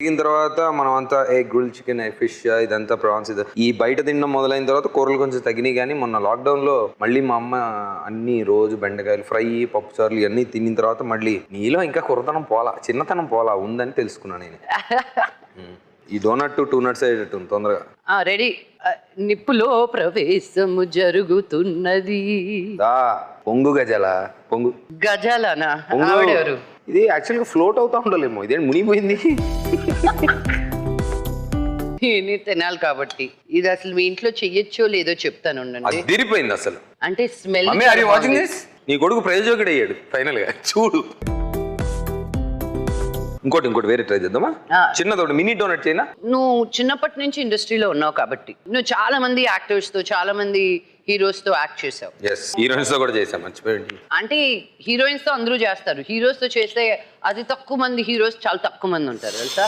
దిగిన తర్వాత మనం అంతా ఏ గ్రిల్ చికెన్ ఫిష్ ఇదంతా ప్రాన్స్ ఇది ఈ బయట తినడం మొదలైన తర్వాత కూరలు కొంచెం తగినాయి కానీ మొన్న లాక్డౌన్లో మళ్ళీ మా అమ్మ అన్ని రోజు బెండకాయలు ఫ్రై పప్పు చారులు ఇవన్నీ తిన్న తర్వాత మళ్ళీ నీలో ఇంకా కురతనం పోలా చిన్నతనం పోలా ఉందని తెలుసుకున్నా నేను. ఈ డోనట్ టూ నట్స్ అయ్యేటట్టు తొందరగా. రెడీ. నిప్పులో ప్రవేశము జరుగుతున్నది. పొంగు గజల పొంగు. గజాలనా? పొంగు. ఇది యాక్చువల్గా ఫ్లోట్ అవుతా ఉండాలేమో. ఇదేంటి మునిగిపోయింది? ఇది తినాలి కాబట్టి. ఇది అసలు మీ ఇంట్లో చెయ్యొచ్చో లేదో చెప్తాను ఉండండి. అసలు. అంటే స్మెల్ నీ కొడుకు ప్రయోజకుడు అయ్యాడు ఫైనల్గా చూడు. ఇంకోటి ఇంకోటి వేరే ట్రై చేద్దామా. చిన్నదోటి మినీ డోనట్ చేయనా? నువ్వు చిన్నప్పటి నుంచి ఇండస్ట్రీలో ఉన్నావు కాబట్టి. నువ్వు చాలా మంది యాక్టర్స్తో చాలా మంది హీరోస్తో యాక్ట్ చేసావు. హీరోయిన్స్తో కూడా చేసాం మర్చిపోయింది అంటే హీరోయిన్స్తో అందరూ చేస్తారు. హీరోస్తో చేస్తే అతి తక్కువ మంది హీరోస్ చాలా తక్కువ మంది ఉంటారు తెలుసా?